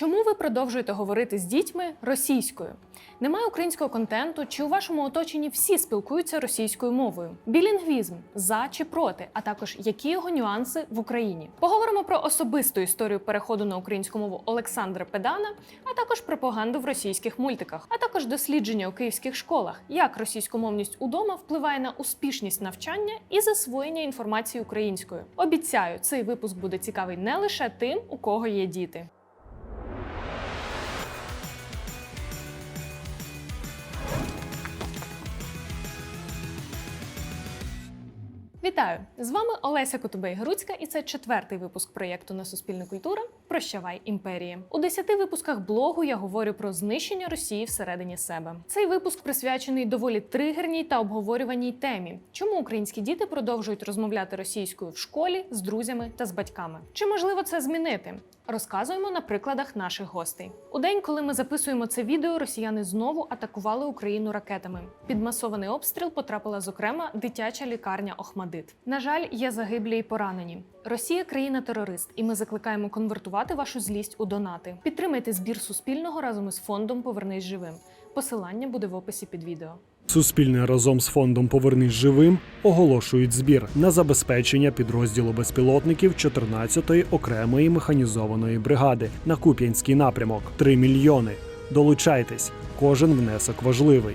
Чому ви продовжуєте говорити з дітьми російською? Немає українського контенту, чи у вашому оточенні всі спілкуються російською мовою? Білінгвізм за чи проти, а також які його нюанси в Україні? Поговоримо про особисту історію переходу на українську мову Олександра Педана, а також пропаганду в російських мультиках, а також дослідження у київських школах, як російськомовність удома впливає на успішність навчання і засвоєння інформації українською. Обіцяю, цей випуск буде цікавий не лише тим, у кого є діти. Вітаю! З вами Олеся Котубей Груцька, і це четвертий випуск проєкту на Суспільна культура Прощавай імперії. У десяти випусках блогу я говорю про знищення Росії всередині себе. Цей випуск присвячений доволі тригерній та обговорюваній темі, чому українські діти продовжують розмовляти російською в школі з друзями та з батьками. Чи можливо це змінити? Розказуємо на прикладах наших гостей. У день, коли ми записуємо це відео, росіяни знову атакували Україну ракетами. Під масований обстріл потрапила зокрема дитяча лікарня Охмадит. На жаль, є загиблі і поранені. Росія країна-терорист, і ми закликаємо конвертувати вашу злість у донати. Підтримайте збір суспільного разом із фондом Повернись живим. Посилання буде в описі під відео. Суспільне разом з фондом Повернись живим оголошують збір на забезпечення підрозділу безпілотників 14-ї окремої механізованої бригади на Куп'янський напрямок 3 мільйони. Долучайтесь, кожен внесок важливий.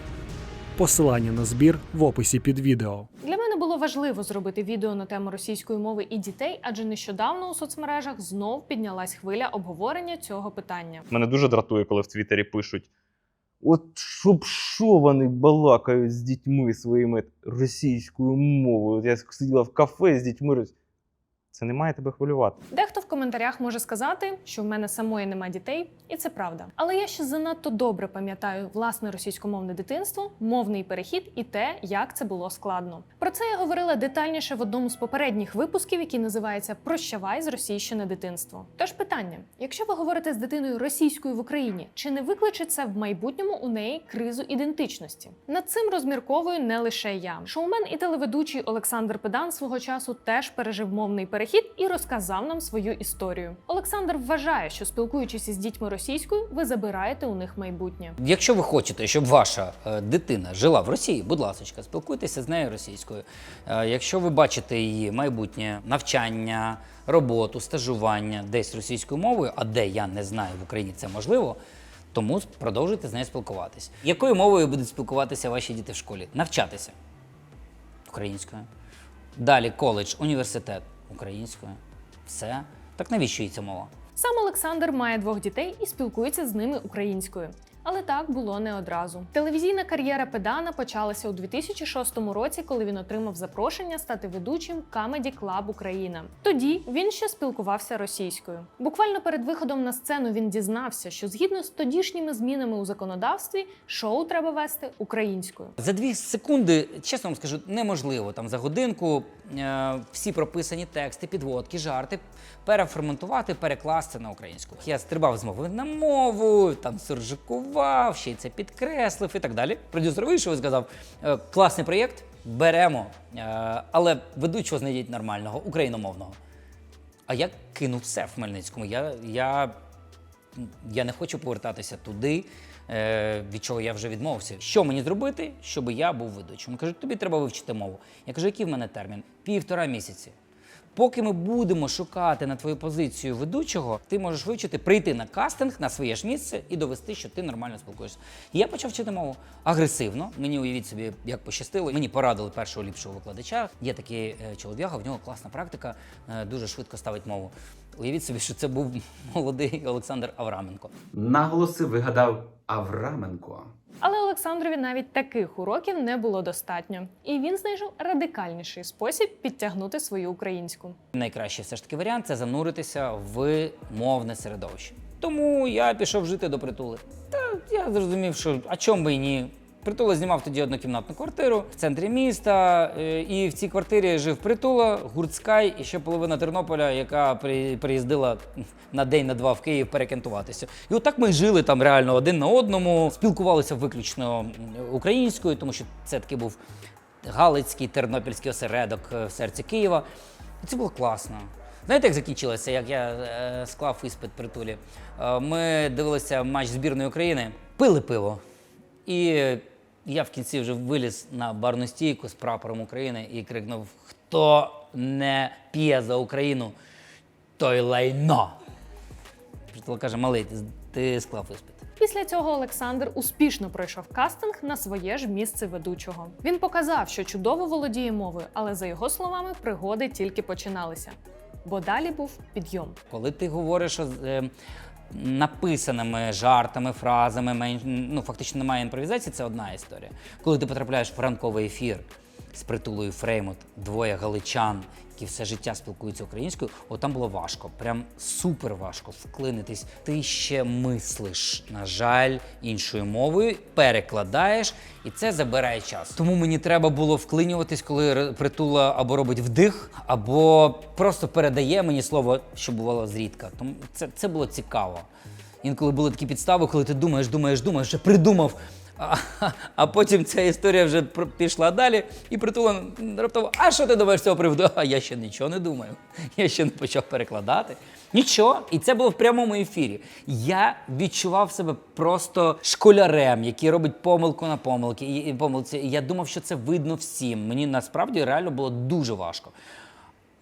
Посилання на збір в описі під відео. Для мене було важливо зробити відео на тему російської мови і дітей, адже нещодавно у соцмережах знов піднялась хвиля обговорення цього питання. Мене дуже дратує, коли в Твіттері пишуть: От щоб що вони балакають з дітьми своїми російською мовою. От я сиділа в кафе з дітьми. Це не має тебе хвилювати. Дехто в коментарях може сказати, що в мене самої нема дітей, і це правда. Але я ще занадто добре пам'ятаю власне російськомовне дитинство, мовний перехід і те, як це було складно. Про це я говорила детальніше в одному з попередніх випусків, який називається Прощавай з російщине дитинство. Тож питання: якщо ви говорите з дитиною російською в Україні, чи не викличе це в майбутньому у неї кризу ідентичності? Над цим розмірковую не лише я. Шоумен і телеведучий Олександр Педан свого часу теж пережив мовний перехід і розказав нам свою історію. Олександр вважає, що спілкуючись із дітьми російською, ви забираєте у них майбутнє. Якщо ви хочете, щоб ваша е, дитина жила в Росії, будь ласка, спілкуйтеся з нею російською. Е, якщо ви бачите її майбутнє навчання, роботу, стажування десь російською мовою, а де я не знаю в Україні це можливо. Тому продовжуйте з нею спілкуватись. Якою мовою будуть спілкуватися ваші діти в школі? Навчатися українською. Далі коледж, університет українською. Все. Так навіщо їй ця мова? Сам Олександр має двох дітей і спілкується з ними українською. Але так було не одразу. Телевізійна кар'єра Педана почалася у 2006 році, коли він отримав запрошення стати ведучим Comedy Club Україна. Тоді він ще спілкувався російською. Буквально перед виходом на сцену він дізнався, що згідно з тодішніми змінами у законодавстві шоу треба вести українською. За дві секунди, чесно вам скажу, неможливо там за годинку е, всі прописані тексти, підводки, жарти переферментувати, перекласти на українську. Я стрибав з мови на мову, там суржикував, ще й це підкреслив і так далі. Продюсер вийшов і сказав: «Е, класний проєкт, беремо, е, але ведучого знайдіть нормального, україномовного. А я кинув все в Хмельницькому. Я, я я не хочу повертатися туди, е, від чого я вже відмовився. Що мені зробити, щоб я був ведучим? Кажуть, тобі треба вивчити мову. Я кажу, який в мене термін? Півтора місяці. Поки ми будемо шукати на твою позицію ведучого, ти можеш вивчити, прийти на кастинг на своє ж місце і довести, що ти нормально спілкуєшся. І я почав вчити мову агресивно. Мені уявіть собі, як пощастило. Мені порадили першого ліпшого викладача. Є такий е, чолов'яга, в нього класна практика, е, дуже швидко ставить мову. Уявіть собі, що це був молодий Олександр Авраменко. Наголоси вигадав Авраменко. Але Олександрові навіть таких уроків не було достатньо, і він знайшов радикальніший спосіб підтягнути свою українську. Найкращий все ж таки варіант це зануритися в мовне середовище. Тому я пішов жити до притули. Та я зрозумів, що а чому би і ні. Притула знімав тоді однокімнатну квартиру в центрі міста, е, і в цій квартирі жив притула, гурцкай і ще половина Тернополя, яка приїздила на день на два в Київ перекентуватися. І отак ми жили там реально один на одному, спілкувалися виключно українською, тому що це таки був Галицький тернопільський осередок е, в серці Києва. І це було класно. Знаєте, як закінчилося, як я е, склав іспит притулі? Е, ми дивилися матч збірної України, пили пиво. І я в кінці вже виліз на барну стійку з прапором України і крикнув: Хто не п'є за Україну, той лайно. Притула каже, малий, ти, склав іспит. Після цього Олександр успішно пройшов кастинг на своє ж місце ведучого. Він показав, що чудово володіє мовою, але за його словами, пригоди тільки починалися. Бо далі був підйом. Коли ти говориш е, написаними жартами, фразами, ну фактично немає імпровізації, це одна історія. Коли ти потрапляєш в ранковий ефір з притулою Фреймут, двоє галичан, які все життя спілкуються українською, от там було важко, прям супер важко вклинитись. Ти ще мислиш, на жаль, іншою мовою, перекладаєш, і це забирає час. Тому мені треба було вклинюватись, коли притула або робить вдих, або просто передає мені слово, що бувало зрідка. Тому це, це було цікаво. Інколи були такі підстави, коли ти думаєш, думаєш, думаєш, вже придумав. А, а потім ця історія вже пішла далі, і притула раптово, а що ти думаєш з цього приводу? А я ще нічого не думаю. Я ще не почав перекладати. Нічого. І це було в прямому ефірі. Я відчував себе просто школярем, який робить помилку на помилки. І, помилці. Я думав, що це видно всім. Мені насправді реально було дуже важко.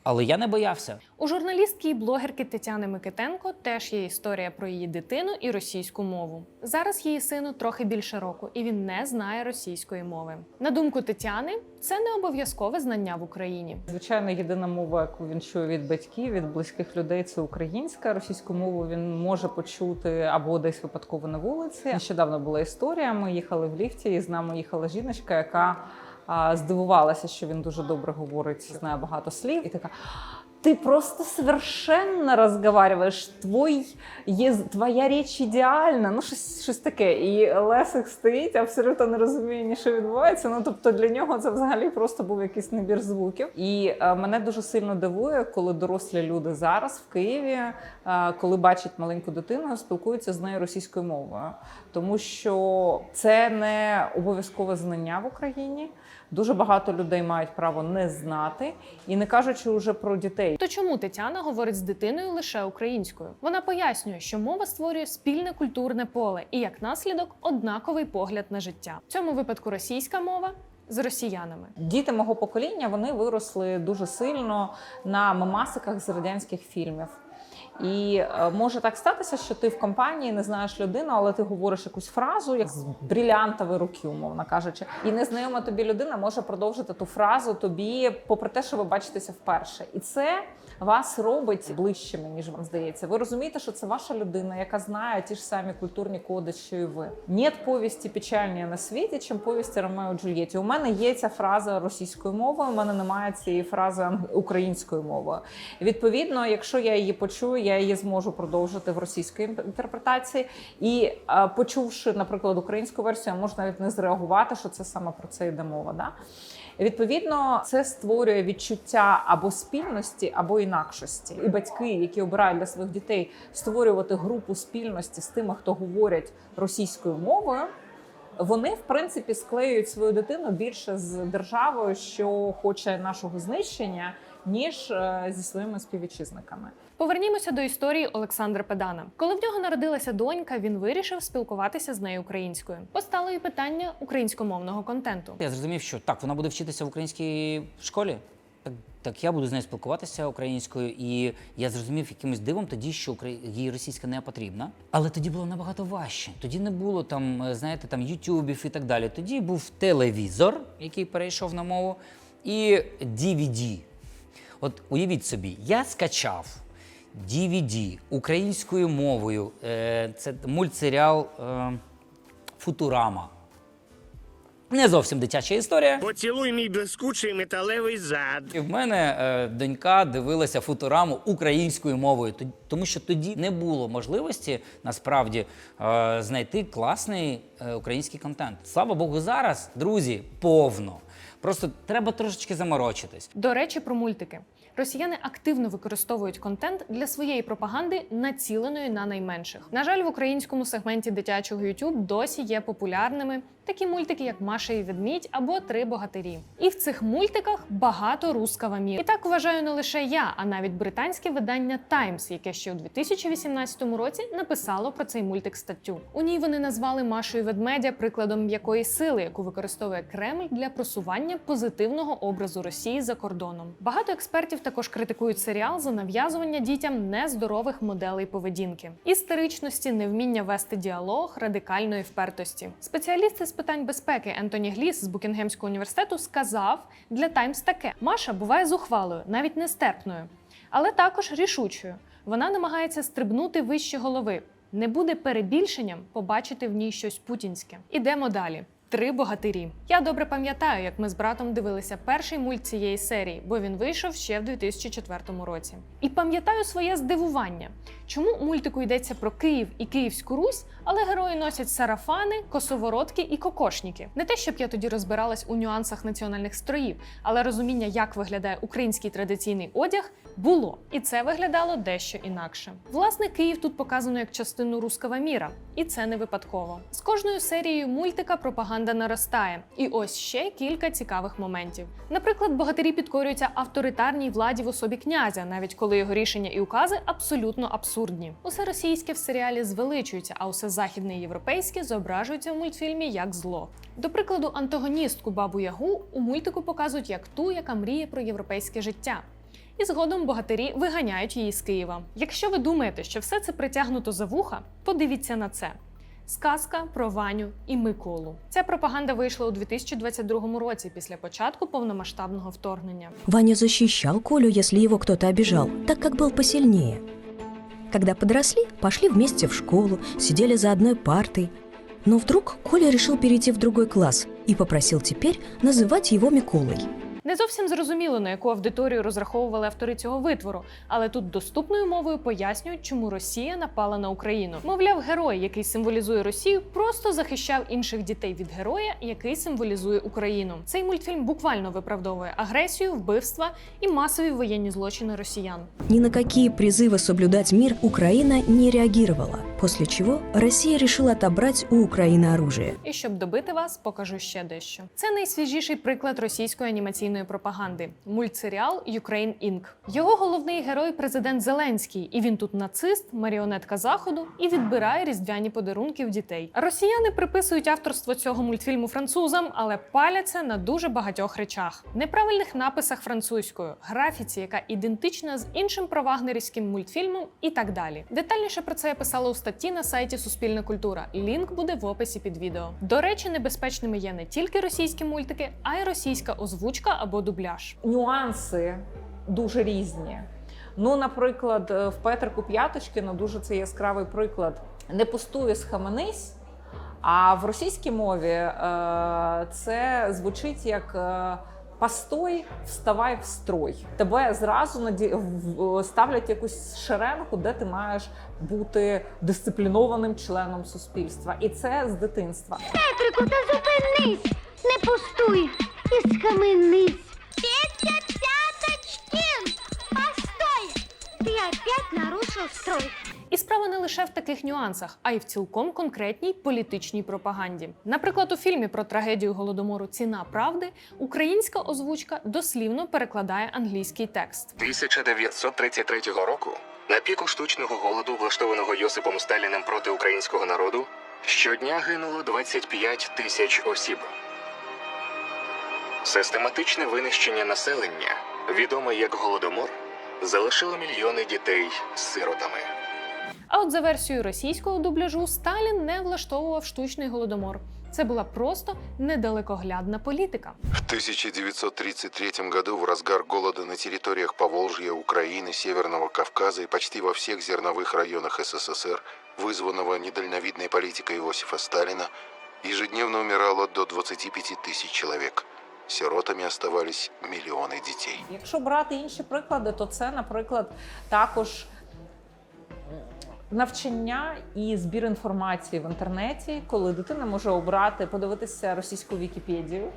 Але я не боявся. У журналістки і блогерки Тетяни Микитенко теж є історія про її дитину і російську мову. Зараз її сину трохи більше року, і він не знає російської мови. На думку Тетяни, це не обов'язкове знання в Україні. Звичайно, єдина мова, яку він чує від батьків, від близьких людей, це українська. Російську мову він може почути або десь випадково на вулиці. Нещодавно була історія. Ми їхали в ліфті, і з нами їхала жіночка, яка здивувалася, що він дуже добре говорить, знає багато слів, і така. Ты просто совершенно разговариваешь, твой, єз- твоя річ ідеальна. Ну, щось, щось таке. І Лесик стоїть, абсолютно не розуміє, ні що відбувається. Ну, тобто для нього це взагалі просто був якийсь набір звуків. І е, мене дуже сильно дивує, коли дорослі люди зараз в Києві, е, коли бачать маленьку дитину, спілкуються з нею російською мовою, тому що це не обов'язкове знання в Україні. Дуже багато людей мають право не знати, і не кажучи вже про дітей. То чому Тетяна говорить з дитиною лише українською? Вона пояснює, що мова створює спільне культурне поле і як наслідок однаковий погляд на життя. В цьому випадку російська мова з росіянами. Діти мого покоління вони виросли дуже сильно на мемасиках з радянських фільмів. І е, може так статися, що ти в компанії не знаєш людину, але ти говориш якусь фразу, як з брілянтової руки, умовно кажучи, і незнайома тобі людина може продовжити ту фразу тобі, попри те, що ви бачитеся вперше. І це вас робить ближчими, ніж вам здається. Ви розумієте, що це ваша людина, яка знає ті ж самі культурні коди, що і ви. Нет повісті печальніше на світі, чим повісті Ромео Джульєті. У мене є ця фраза російською мовою, у мене немає цієї фрази українською мовою. Відповідно, якщо я її почую, я її зможу продовжити в російській інтерпретації. І почувши, наприклад, українську версію, я можу навіть не зреагувати, що це саме про це йде мова. Да? Відповідно, це створює відчуття або спільності, або інакшості. І батьки, які обирають для своїх дітей створювати групу спільності з тими, хто говорять російською мовою. Вони в принципі склеюють свою дитину більше з державою, що хоче нашого знищення, ніж е, зі своїми співвітчизниками. Повернімося до історії Олександра Педана. Коли в нього народилася донька, він вирішив спілкуватися з нею українською. Постало і питання українськомовного контенту. Я зрозумів, що так, вона буде вчитися в українській школі. Так, так я буду з нею спілкуватися українською, і я зрозумів якимось дивом тоді, що їй російська не потрібна. Але тоді було набагато важче. Тоді не було там, е, знаєте, там ютюбів і так далі. Тоді був телевізор, який перейшов на мову, і DVD. От уявіть собі, я скачав DVD українською мовою. Е, Це мультсеріал е, Футурама. Не зовсім дитяча історія. Поцілуй мій блискучий металевий зад. І в мене е, донька дивилася футураму українською мовою, тому що тоді не було можливості насправді е, знайти класний е, український контент. Слава Богу, зараз, друзі, повно. Просто треба трошечки заморочитись. До речі, про мультики. Росіяни активно використовують контент для своєї пропаганди, націленої на найменших. На жаль, в українському сегменті дитячого YouTube досі є популярними такі мультики, як Маша і Ведмідь або Три богатирі. І в цих мультиках багато рускава мір. І так вважаю не лише я, а навіть британське видання Times, яке ще у 2018 році написало про цей мультик статтю. У ній вони назвали Машу і ведмедя прикладом м'якої сили, яку використовує Кремль для просування позитивного образу Росії за кордоном. Багато експертів також критикують серіал за нав'язування дітям нездорових моделей поведінки, істеричності, невміння вести діалог, радикальної впертості. Спеціалісти з питань безпеки Ентоні Гліс з Букінгемського університету сказав для Таймс таке: Маша буває зухвалою, навіть нестерпною, але також рішучою. Вона намагається стрибнути вище голови. Не буде перебільшенням побачити в ній щось путінське. Ідемо далі. Три богатирі. Я добре пам'ятаю, як ми з братом дивилися перший мульт цієї серії, бо він вийшов ще в 2004 році. І пам'ятаю своє здивування, чому мультику йдеться про Київ і Київську Русь, але герої носять сарафани, косоворотки і кокошніки. Не те, щоб я тоді розбиралась у нюансах національних строїв, але розуміння, як виглядає український традиційний одяг, було, і це виглядало дещо інакше. Власне, Київ тут показано як частину руского міра, і це не випадково. З кожною серією мультика пропаганда наростає. І ось ще кілька цікавих моментів. Наприклад, богатирі підкорюються авторитарній владі в особі князя, навіть коли його рішення і укази абсолютно абсурдні. Усе російське в серіалі звеличується, а усе західне і європейське зображується в мультфільмі як зло. До прикладу, антагоністку бабу Ягу у мультику показують як ту, яка мріє про європейське життя. І згодом богатирі виганяють її з Києва. Якщо ви думаєте, що все це притягнуто за вуха, подивіться на це. Сказка про Ваню і Миколу. Ця пропаганда вийшла у 2022 році після початку повномасштабного вторгнення. Ваня защищал Колю, если его кто-то обижал, так как был посильнее. Когда подросли, пошли вместе в школу, сидели за одной партой. Но вдруг Коля решил перейти в другой класс и попросил теперь называть его Миколой. Не зовсім зрозуміло, на яку аудиторію розраховували автори цього витвору, але тут доступною мовою пояснюють, чому Росія напала на Україну. Мовляв, герой, який символізує Росію, просто захищав інших дітей від героя, який символізує Україну. Цей мультфільм буквально виправдовує агресію, вбивства і масові воєнні злочини росіян. Ни на какие призывы соблюдать мир Украина не реагировала, после чего Россия решила отобрать у Украины оружие. І щоб добити вас, покажу ще дещо. Це найсвіжіший приклад російської анімаційної пропаганди мультсеріал Ukraine Inc. Його головний герой президент Зеленський, і він тут нацист, маріонетка заходу і відбирає різдвяні подарунки в дітей. Росіяни приписують авторство цього мультфільму французам, але паляться на дуже багатьох речах: неправильних написах французькою, графіці, яка ідентична з іншим провагнерівським мультфільмом, і так далі. Детальніше про це я писала у статті на сайті Суспільна культура. Лінк буде в описі під відео. До речі, небезпечними є не тільки російські мультики, а й російська озвучка або дубляж. нюанси дуже різні. Ну, наприклад, е, в Петрику П'яточкіна дуже це яскравий приклад. Не пустує схаменись, а в російській мові е, це звучить як. е, Постой, вставай в строй. Тебе зразу наді... ставлять якусь шеренгу, де ти маєш бути дисциплінованим членом суспільства. І це з дитинства. Петрику, та зупинись! Не пустуй і схаменись! Петя Пяточкин! Постой! Ты опять нарушил строй! І справа не лише в таких нюансах, а й в цілком конкретній політичній пропаганді. Наприклад, у фільмі про трагедію голодомору Ціна правди українська озвучка дослівно перекладає англійський текст. 1933 року, на піку штучного голоду, влаштованого Йосипом Сталіним проти українського народу, щодня гинуло 25 тисяч осіб. Систематичне винищення населення, відоме як голодомор, залишило мільйони дітей сиротами. А от за версією російського дубляжу Сталін не влаштовував штучний голодомор. Це була просто недалекоглядна політика. В 1933 году, в разгар голода на территориях Поволжья, Украины, Северного Кавказа и почти во всех зерновых районах СССР, вызванного недальновидной политикой Иосифа Сталина, ежедневно умирало до 25 тысяч человек. Сиротами оставались миллионы детей. Якщо брати інші приклади, то це, наприклад, також навчання і збір інформації в інтернеті, коли дитина може обрати, подивитися російську Вікіпедію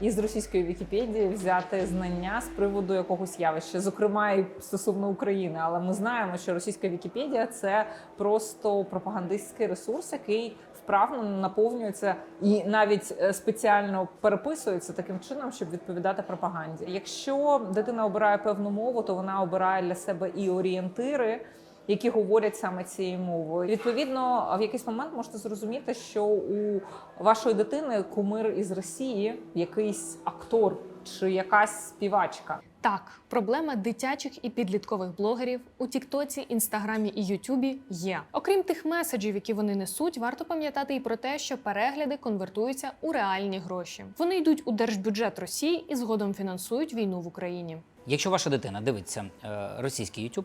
із російської Вікіпедії взяти знання з приводу якогось явища, зокрема і стосовно України. Але ми знаємо, що російська Вікіпедія це просто пропагандистський ресурс, який вправно наповнюється і навіть е, спеціально переписується таким чином, щоб відповідати пропаганді. Якщо дитина обирає певну мову, то вона обирає для себе і орієнтири. Які говорять саме цією мовою, відповідно, в якийсь момент можете зрозуміти, що у вашої дитини кумир із Росії, якийсь актор чи якась співачка. Так, проблема дитячих і підліткових блогерів у Тіктоці, Інстаграмі і Ютубі є. Окрім тих меседжів, які вони несуть, варто пам'ятати і про те, що перегляди конвертуються у реальні гроші. Вони йдуть у держбюджет Росії і згодом фінансують війну в Україні. Якщо ваша дитина дивиться е, російський YouTube,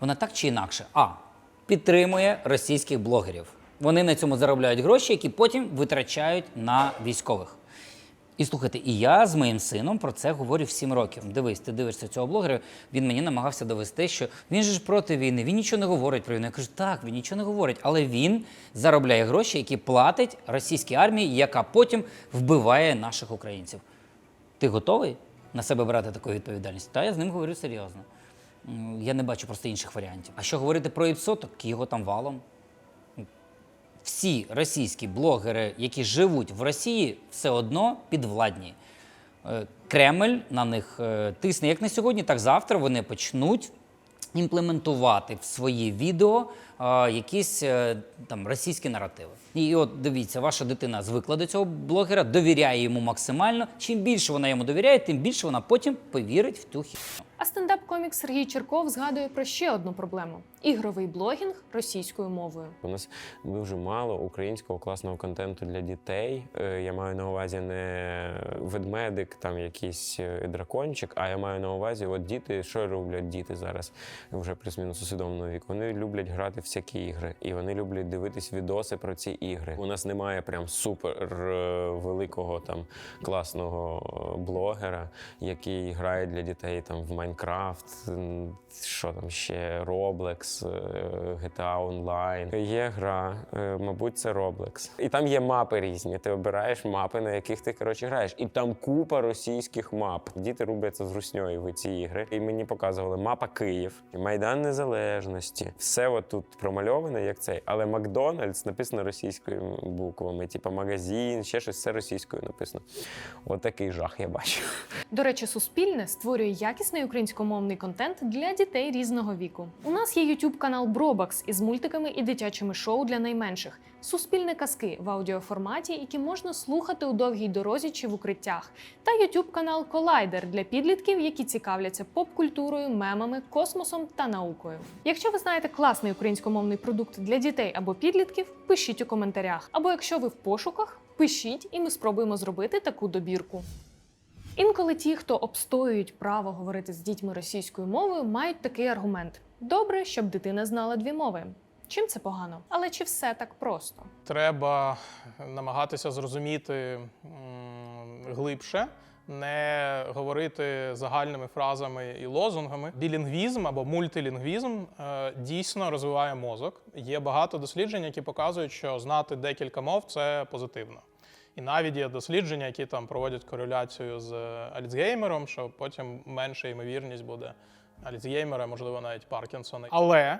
вона так чи інакше а підтримує російських блогерів. Вони на цьому заробляють гроші, які потім витрачають на військових. І слухайте, і я з моїм сином про це говорю 7 років. Дивись, ти дивишся цього блогера. Він мені намагався довести, що він же ж проти війни, він нічого не говорить про війну. Я кажу, так, він нічого не говорить, але він заробляє гроші, які платить російській армії, яка потім вбиває наших українців. Ти готовий на себе брати таку відповідальність? Та я з ним говорю серйозно. Я не бачу просто інших варіантів. А що говорити про ІПСО, так його там валом. Всі російські блогери, які живуть в Росії, все одно підвладні. Е, Кремль на них е, тисне як на сьогодні, так завтра вони почнуть імплементувати в свої відео якісь е, там російські наративи. І от дивіться, ваша дитина звикла до цього блогера, довіряє йому максимально. Чим більше вона йому довіряє, тим більше вона потім повірить в ту хі. А стендап-комік Сергій Черков згадує про ще одну проблему: ігровий блогінг російською мовою. У нас дуже мало українського класного контенту для дітей. Е, Я маю на увазі не ведмедик, там якийсь е, дракончик, а я маю на увазі, от діти, що роблять діти зараз вже плюс-мінус усвідомленого віку. Вони люблять грати в всякі ігри, і вони люблять дивитись відоси про ці ігри. У нас немає прям супер е, великого там класного е, блогера, який грає для дітей там в Майнкрафт, що там ще Roblox, е, GTA Online. Є гра, мабуть, це Roblox. І там є мапи різні. Ти обираєш мапи, на яких ти коротше граєш. І там купа російських мап. Діти рубляться з русньою в ці ігри. І мені показували мапа Київ, Майдан Незалежності. Все от тут промальоване, як цей. Але Макдональдс написано російськими буквами, типу магазин, ще щось все російською написано. От жах я бачу. До речі, Суспільне створює якісний українськомовний контент для дітей різного віку. У нас є youtube канал Бробакс із мультиками і дитячими шоу для найменших. Суспільне казки в аудіоформаті, які можна слухати у довгій дорозі чи в укриттях, та youtube канал Колайдер для підлітків, які цікавляться поп-культурою, мемами, космосом та наукою. Якщо ви знаєте класний українськомовний продукт для дітей або підлітків, пишіть у коментарях. Або якщо ви в пошуках, пишіть, і ми спробуємо зробити таку добірку. Інколи ті, хто обстоюють право говорити з дітьми російською мовою, мають такий аргумент: добре, щоб дитина знала дві мови. Чим це погано? Але чи все так просто? Треба намагатися зрозуміти м, глибше, не говорити загальними фразами і лозунгами. Білінгвізм або мультилінгвізм е, дійсно розвиває мозок. Є багато досліджень, які показують, що знати декілька мов це позитивно. І навіть є дослідження, які там проводять кореляцію з Альцгеймером, що потім менша ймовірність буде Альцгеймера, можливо, навіть Паркінсона. Але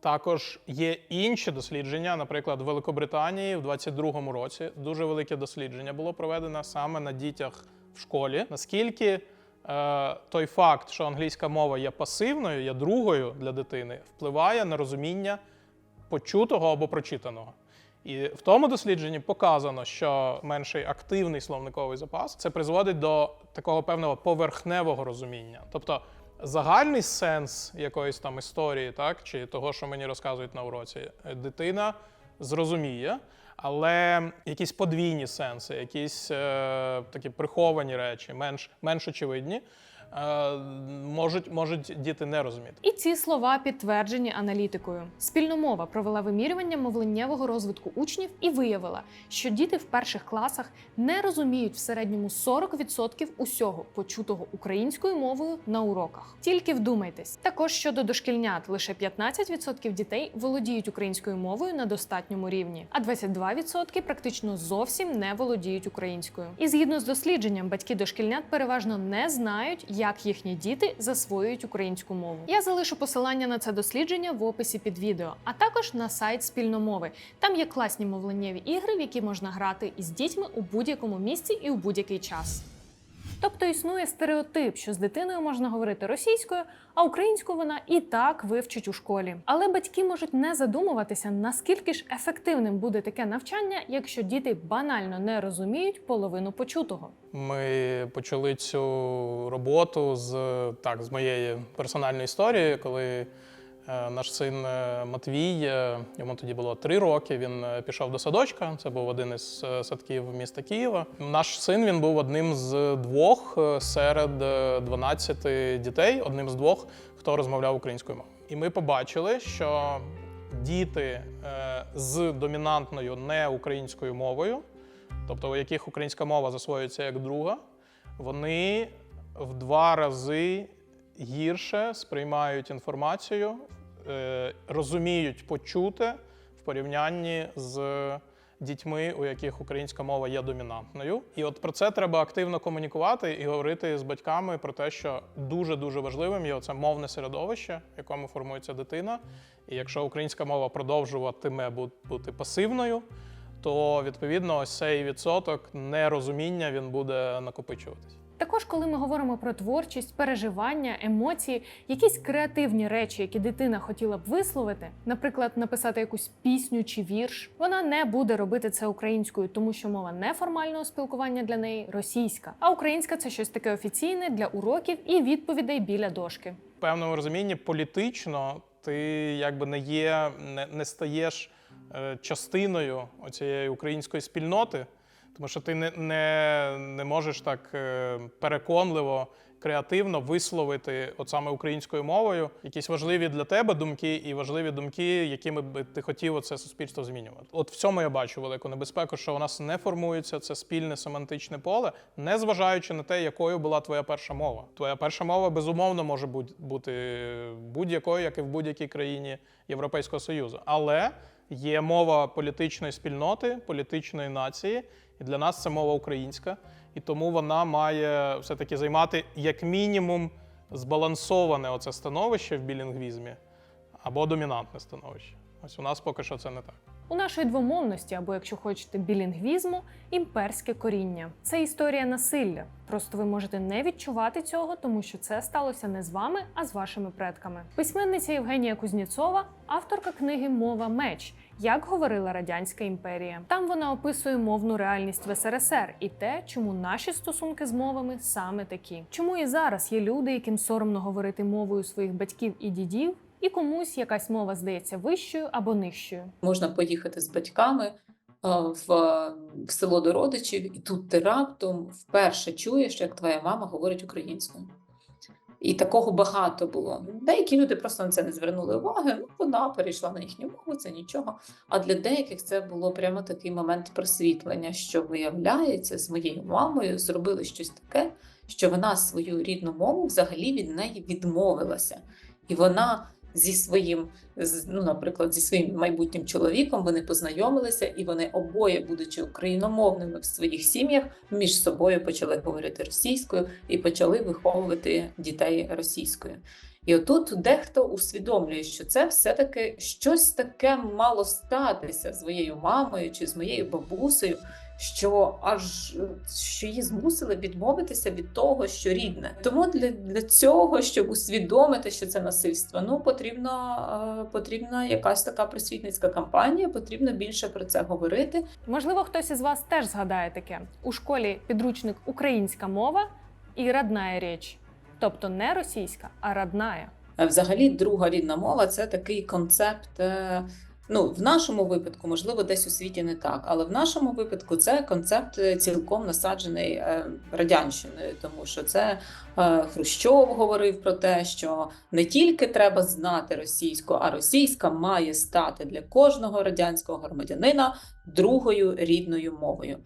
також є інші дослідження, наприклад, в Великобританії в 22-му році дуже велике дослідження було проведено саме на дітях в школі. Наскільки е, той факт, що англійська мова є пасивною, є другою для дитини, впливає на розуміння почутого або прочитаного. І в тому дослідженні показано, що менший активний словниковий запас це призводить до такого певного поверхневого розуміння. Тобто загальний сенс якоїсь там історії, так, чи того, що мені розказують на уроці, дитина зрозуміє, але якісь подвійні сенси, якісь е, такі приховані речі, менш, менш очевидні, можуть, можуть діти не розуміти. І ці слова підтверджені аналітикою. Спільномова провела вимірювання мовленнєвого розвитку учнів і виявила, що діти в перших класах не розуміють в середньому 40% усього почутого українською мовою на уроках. Тільки вдумайтесь. Також щодо дошкільнят, лише 15% дітей володіють українською мовою на достатньому рівні, а 22% практично зовсім не володіють українською. І згідно з дослідженням, батьки дошкільнят переважно не знають, як їхні діти засвоюють українську мову. Я залишу посилання на це дослідження в описі під відео, а також на сайт спільномови. Там є класні мовленнєві ігри, в які можна грати із дітьми у будь-якому місці і у будь-який час. Тобто існує стереотип, що з дитиною можна говорити російською, а українську вона і так вивчить у школі. Але батьки можуть не задумуватися, наскільки ж ефективним буде таке навчання, якщо діти банально не розуміють половину почутого. Ми почали цю роботу з так, з моєї персональної історії, коли наш син е, Матвій, е, йому тоді було три роки. Він е, пішов до садочка. Це був один із е, садків міста Києва. Наш син він був одним з двох е, серед е, 12 дітей, одним з двох, хто розмовляв українською мовою. І ми побачили, що діти е, з домінантною неукраїнською мовою тобто у яких українська мова засвоюється як друга, вони в два рази гірше сприймають інформацію, е, розуміють почуте в порівнянні з дітьми, у яких українська мова є домінантною. І от про це треба активно комунікувати і говорити з батьками про те, що дуже дуже важливим є це мовне середовище, в якому формується дитина. І якщо українська мова продовжуватиме бу- бути пасивною, то відповідно ось цей відсоток нерозуміння він буде накопичуватись. Також, коли ми говоримо про творчість, переживання, емоції, якісь креативні речі, які дитина хотіла б висловити, наприклад, написати якусь пісню чи вірш, вона не буде робити це українською, тому що мова неформального спілкування для неї російська, а українська це щось таке офіційне для уроків і відповідей біля дошки. Певному розумінні політично ти якби не є, не, не стаєш е, частиною цієї української спільноти, тому що ти не, не, не можеш так е, переконливо, креативно висловити от саме українською мовою якісь важливі для тебе думки і важливі думки, якими би ти хотів це суспільство змінювати. От в цьому я бачу велику небезпеку, що у нас не формується це спільне семантичне поле, не зважаючи на те, якою була твоя перша мова. Твоя перша мова безумовно може бути будь-якою, як і в будь-якій країні Європейського Союзу. Але є мова політичної спільноти, політичної нації, і для нас це мова українська. І тому вона має все-таки займати як мінімум збалансоване оце становище в білінгвізмі або домінантне становище. Ось у нас поки що це не так. У нашої двомовності, або якщо хочете, білінгвізму, імперське коріння. Це історія насилля. Просто ви можете не відчувати цього, тому що це сталося не з вами, а з вашими предками. Письменниця Євгенія Кузніцова, авторка книги Мова меч. Як говорила радянська імперія, там вона описує мовну реальність в СРСР і те, чому наші стосунки з мовами саме такі. Чому і зараз є люди, яким соромно говорити мовою своїх батьків і дідів, і комусь якась мова здається вищою або нижчою. можна поїхати з батьками в, в село до родичів, і тут ти раптом вперше чуєш, як твоя мама говорить українською. І такого багато було. Деякі люди просто на це не звернули уваги. Ну, вона перейшла на їхню мову, це нічого. А для деяких це було прямо такий момент просвітлення, що виявляється, з моєю мамою зробили щось таке, що вона свою рідну мову взагалі від неї відмовилася. І вона зі своїм, ну, наприклад, зі своїм майбутнім чоловіком вони познайомилися, і вони обоє, будучи україномовними в своїх сім'ях, між собою почали говорити російською і почали виховувати дітей російською. І отут дехто усвідомлює, що це все-таки щось таке мало статися з моєю мамою чи з моєю бабусею, що аж що її змусили відмовитися від того, що рідне. Тому для, для цього, щоб усвідомити, що це насильство, ну потрібно, е, потрібна якась така просвітницька кампанія, потрібно більше про це говорити. Можливо, хтось із вас теж згадає таке. У школі підручник українська мова і родная річ. Тобто не російська, а родная. Взагалі, друга рідна мова це такий концепт. е, Ну, в нашому випадку, можливо, десь у світі не так, але в нашому випадку це концепт е, цілком насаджений е, радянщиною, тому що це Е, Хрущов говорив про те, що не тільки треба знати російську, а російська має стати для кожного радянського громадянина другою рідною мовою.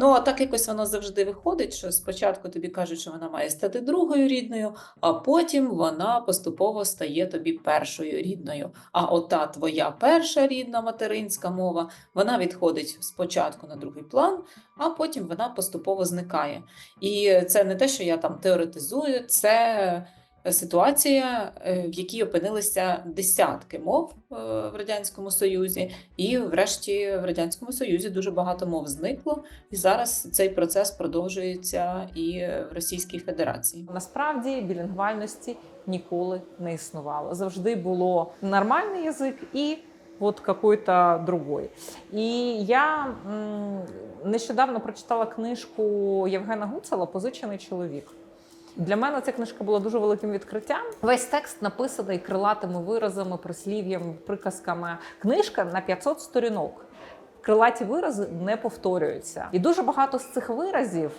Ну, а так якось воно завжди виходить, що спочатку тобі кажуть, що вона має стати другою рідною, а потім вона поступово стає тобі першою рідною. А ота твоя перша рідна материнська мова, вона відходить спочатку на другий план, а потім вона поступово зникає. І це не те, що я там теоретизую, це ситуація, е, в якій опинилися десятки мов е, в Радянському Союзі, і врешті в Радянському Союзі дуже багато мов зникло, і зараз цей процес продовжується і в Російській Федерації. Насправді білінгвальності ніколи не існувало. Завжди було нормальний язик і от какой-то другой. І я нещодавно прочитала книжку Євгена Гуцела Позичений чоловік. Для мене ця книжка була дуже великим відкриттям. Весь текст написаний крилатими виразами, прислів'ями, приказками. Книжка на 500 сторінок. Крилаті вирази не повторюються. І дуже багато з цих виразів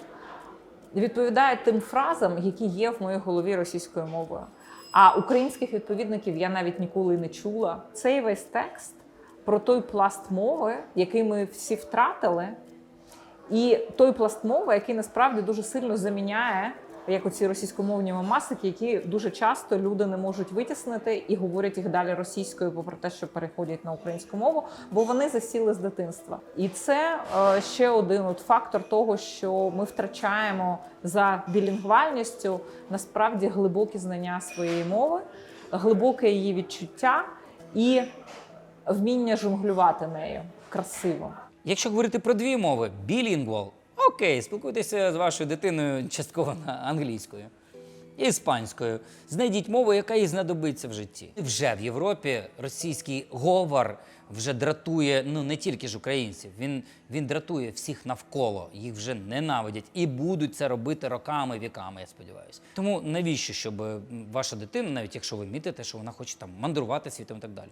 відповідає тим фразам, які є в моїй голові російською мовою. А українських відповідників я навіть ніколи не чула. Цей весь текст про той пласт мови, який ми всі втратили, і той пласт мови, який насправді дуже сильно заміняє як оці російськомовні мемасики, які дуже часто люди не можуть витіснити і говорять їх далі російською, попри те, що переходять на українську мову, бо вони засіли з дитинства. І це е, ще один от фактор того, що ми втрачаємо за білінгвальністю насправді глибокі знання своєї мови, глибоке її відчуття і вміння жонглювати нею красиво. Якщо говорити про дві мови, білінгвал, окей, спілкуйтеся з вашою дитиною частково на англійською, іспанською. Знайдіть мову, яка їй знадобиться в житті. Вже в Європі російський говор вже дратує ну не тільки ж українців, він, він дратує всіх навколо, їх вже ненавидять і будуть це робити роками, віками, я сподіваюся. Тому навіщо, щоб ваша дитина, навіть якщо ви мітите, що вона хоче там мандрувати світом і так далі,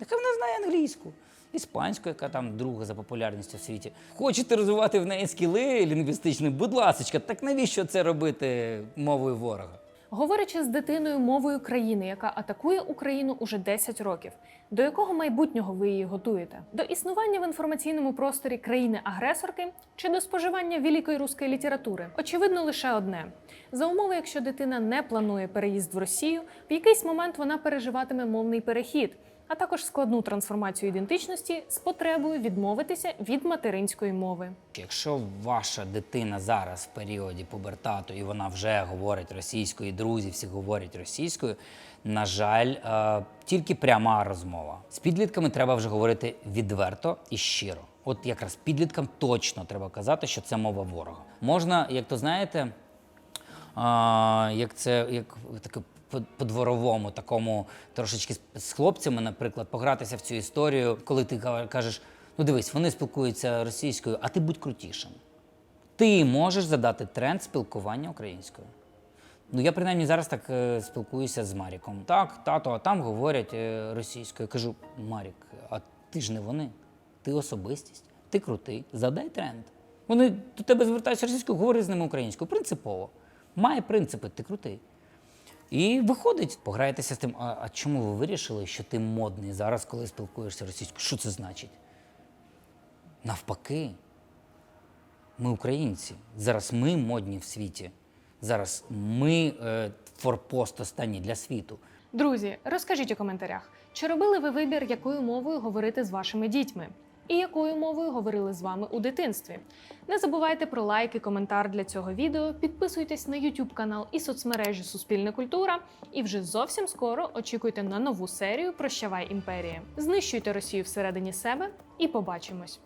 нехай вона знає англійську. Іспанську, яка там друга за популярністю в світі. Хочете розвивати в неї скіли лінгвістичні, будь ласочка, так навіщо це робити мовою ворога? Говорячи з дитиною мовою країни, яка атакує Україну уже 10 років, до якого майбутнього ви її готуєте? До існування в інформаційному просторі країни-агресорки чи до споживання великої руської літератури? Очевидно, лише одне: за умови, якщо дитина не планує переїзд в Росію, в якийсь момент вона переживатиме мовний перехід. А також складну трансформацію ідентичності з потребою відмовитися від материнської мови. Якщо ваша дитина зараз в періоді пубертату і вона вже говорить російською, і друзі всі говорять російською, на жаль, е, тільки пряма розмова. З підлітками треба вже говорити відверто і щиро. От якраз підліткам точно треба казати, що це мова ворога. Можна, як то знаєте, а, як це як таке по-дворовому, такому трошечки з- хлопцями, наприклад, погратися в цю історію, коли ти кажеш: ну дивись, вони спілкуються російською, а ти будь крутішим. Ти можеш задати тренд спілкування українською. Ну, я принаймні зараз так е, спілкуюся з Маріком. Так, тато, а там говорять е, російською. Я кажу, Марік, а ти ж не вони. Ти особистість, ти крутий, задай тренд. Вони до тебе звертаються російською, говори з ними українською. Принципово. Має принципи, ти крутий. І виходить, пограєтеся з тим, а, а чому ви вирішили, що ти модний зараз, коли спілкуєшся російською? Що це значить? Навпаки, ми українці. Зараз ми модні в світі. Зараз ми е, форпост останній для світу. Друзі, розкажіть у коментарях, чи робили ви вибір, якою мовою говорити з вашими дітьми? І якою мовою говорили з вами у дитинстві? Не забувайте про лайк і коментар для цього відео, підписуйтесь на YouTube канал і соцмережі Суспільна культура. І вже зовсім скоро очікуйте на нову серію Прощавай імперія. Знищуйте Росію всередині себе і побачимось!